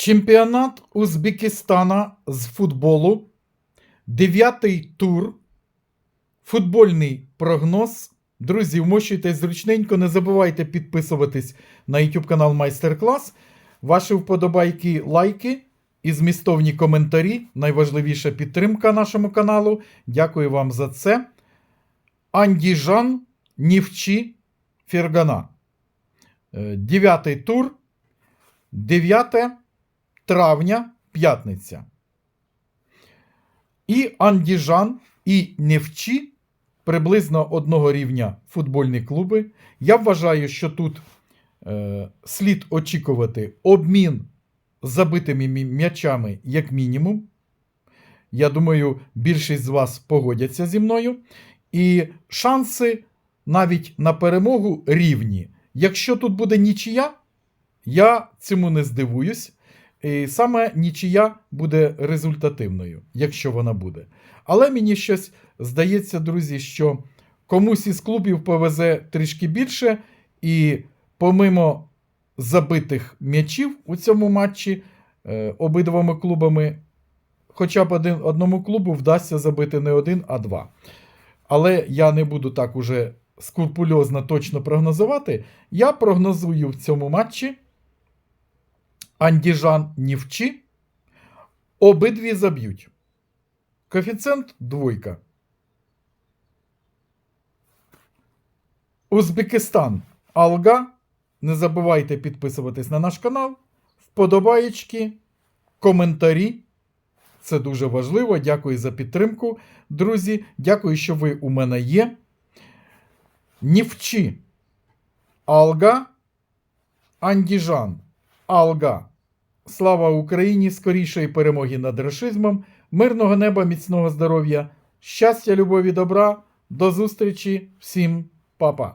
Чемпіонат Узбекистана з футболу. Дев'ятий тур. Футбольний прогноз. Друзі, вмощуйтесь зручненько. Не забувайте підписуватись на YouTube канал Майстер Клас. Ваші вподобайки, лайки і змістовні коментарі. Найважливіша підтримка нашому каналу. Дякую вам за це. Андіжан Нівчі Фергана. Е, Дев'ятий тур. 9 травня, п'ятниця. І Андіжан, і Невчі приблизно одного рівня футбольні клуби. Я вважаю, що тут е, слід очікувати обмін забитими м'ячами як мінімум. Я думаю, більшість з вас погодяться зі мною. І шанси навіть на перемогу рівні. Якщо тут буде нічия, я цьому не здивуюсь. Саме нічия буде результативною, якщо вона буде. Але мені щось здається, друзі, що комусь із клубів повезе трішки більше, і помимо забитих м'ячів у цьому матчі е, обидвома клубами, хоча б один, одному клубу вдасться забити не один, а два. Але я не буду так уже скрупульозно точно прогнозувати. Я прогнозую в цьому матчі. Андіжан Нівчі. Обидві заб'ють. Коефіцієнт двойка. Узбекистан Алга. Не забувайте підписуватись на наш канал. Вподобаєчки, коментарі. Це дуже важливо. Дякую за підтримку, друзі. Дякую, що ви у мене є. Нівчі. Алга. Андіжан. Алга. Слава Україні! Скорішої перемоги над рашизмом, мирного неба, міцного здоров'я, щастя, любові, добра. До зустрічі всім, па-па!